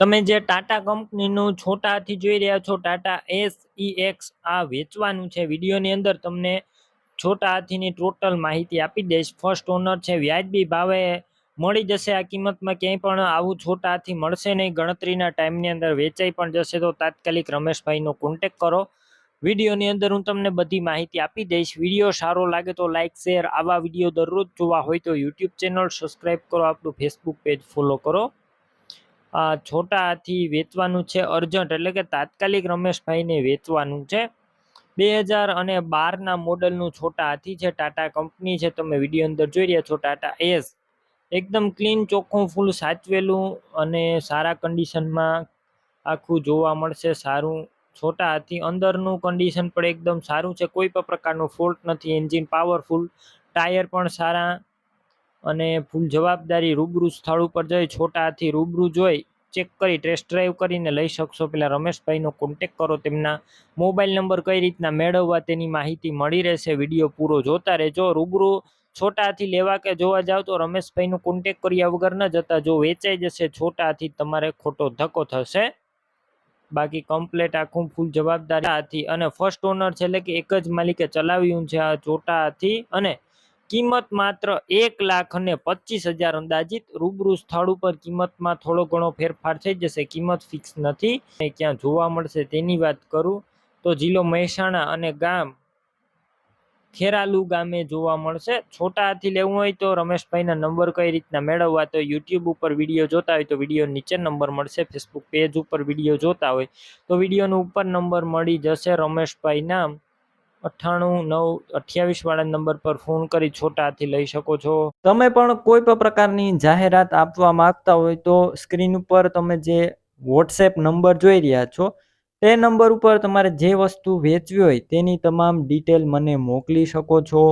તમે જે ટાટા કંપનીનું છોટા હાથી જોઈ રહ્યા છો ટાટા એસ ઈ એક્સ આ વેચવાનું છે. વિડીયોની અંદર તમને છોટા હાથીની ટોટલ માહિતી આપી દઈશ. ફર્સ્ટ ઓનર છે, વ્યાજબી ભાવે મળી જશે આ કિંમતમાં, ક્યાંય પણ આવું છોટા હાથી મળશે નહીં. ગણતરીના ટાઈમની અંદર વેચાઈ પણ જશે, તો તાત્કાલિક રમેશભાઈનો કોન્ટેક કરો. વિડીયોની અંદર હું તમને બધી માહિતી આપી દઈશ. વીડિયો સારો લાગે તો લાઇક શેર આવા વીડિયો દરરોજ જોવા હોય તો યુટ્યુબ ચેનલ સબસ્ક્રાઈબ કરો, આપણું ફેસબુક પેજ ફોલો કરો. આ છોટા હાથી વેચવાનું છે અર્જન્ટ. એટલે કે તાત્કાલિક રમેશભાઈને વેચવાનું છે. બે હજાર અને બારના મોડલનું છોટા હાથી છે. ટાટા કંપની છે. તમે વીડિયો અંદર જોઈ રહ્યા છો. ટાટા એસ. એકદમ ક્લીન, ચોખ્ખું, ફૂલ સાચવેલું અને સારા કન્ડિશનમાં આખું જોવા મળશે. સારું છોટા હાથી અંદરનું કન્ડિશન પણ એકદમ સારું છે. કોઈ પણ પ્રકારનો ફોલ્ટ નથી. એન્જિન પાવરફુલ ટાયર પણ સારા અને ફૂલ જવાબદારી રૂબરૂ સ્થળ ઉપર જઈ છોટા હાથી રૂબરૂ જોઈ ચેક કરી ટેસ્ટ ડ્રાઈવ કરીને લઈ શકશો. પેલા રમેશભાઈનો કોન્ટેક કરો, તેમના મોબાઈલ નંબર કઈ રીતના મેળવવા તેની માહિતી મળી રહેશે વીડિયો પૂરો જોતા રહેજો. રૂબરૂ છોટાથી લેવા કે જોવા જાવ તો રમેશભાઈનો કોન્ટેક કર્યા વગર ન જતા. જો વેચાઈ જશે છોટાથી તમારે ખોટો ધક્કો થશે. બાકી કમ્પ્લેટ આખું ફૂલ જવાબદારી હાથી અને ફર્સ્ટ ઓનર છે એટલે કે એક જ માલિકે ચલાવ્યું છે આ છોટા હાથી અને કિંમત માત્ર એક લાખ અને પચીસ હજાર અંદાજિત. રૂબરૂ સ્થળ ઉપર કિંમતમાં થોડો ઘણો ફેરફાર થઈ જશે. કિંમત ફિક્સ નથી. અને ક્યાં જોવા મળશે તેની વાત કરું તો જિલ્લો મહેસાણા અને ગામ ખેરાલુ ગામે જોવા મળશે. છોટા હાથી લેવું હોય તો રમેશભાઈના નંબર કઈ રીતના મેળવવા તો યુટ્યુબ ઉપર વીડિયો જોતા હોય તો વીડિયો નીચે નંબર મળશે. ફેસબુક પેજ ઉપર વીડિયો જોતા હોય તો વિડીયોનો ઉપર નંબર મળી જશે રમેશભાઈના. અઠ્ઠાણું, નવ, અઠ્યાવીસ વાળા નંબર પર ફોન કરી છોટાથી લઈ શકો છો. તમે પણ કોઈ પણ પ્રકારની જાહેરાત આપવા માંગતા હોય તો સ્ક્રીન ઉપર તમે જે વોટ્સએપ નંબર જોઈ રહ્યા છો, તે નંબર ઉપર તમારે જે વસ્તુ વેચવી હોય તેની તમામ ડિટેલ મને મોકલી શકો છો.